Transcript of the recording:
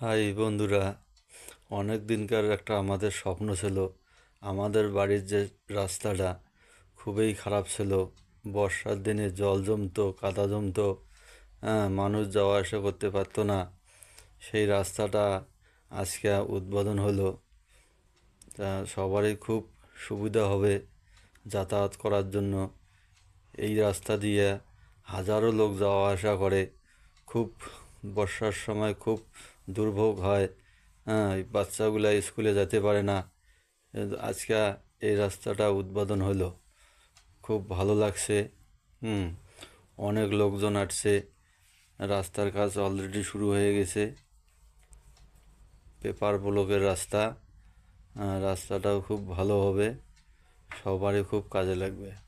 High বন্ধুরা, অনেক দিনকার একটা আমাদের স্বপ্ন ছিল। আমাদের বাড়ির যে রাস্তাটা খুবই খারাপ ছিল। বর্ষার দিনে জল জমতো, কাদা জমতো হ্যাঁ মানুষ যাওয়া আসা করতে পারতো না। সেই রাস্তাটা আজকে উদ্বোধন হলো। তা সবারই খুব সুবিধা হবে যাতায়াত করার জন্য। এই রাস্তা দিয়ে হাজারো লোক যাওয়া আসা করে। খুব বর্ষার সময় খুব দুর্ভোগ হয়। হ্যাঁ বাচ্চাগুলো স্কুলে যেতে পারে না। আজকে এই রাস্তাটা উদ্বোধন হলো। খুব ভালো লাগছে। হুম, অনেক লোকজন আসছে। রাস্তার কাজ অলরেডি শুরু হয়ে গেছে। পেপার ব্লকের রাস্তা। রাস্তাটাও খুব ভালো হবে। সবারই খুব কাজে লাগবে।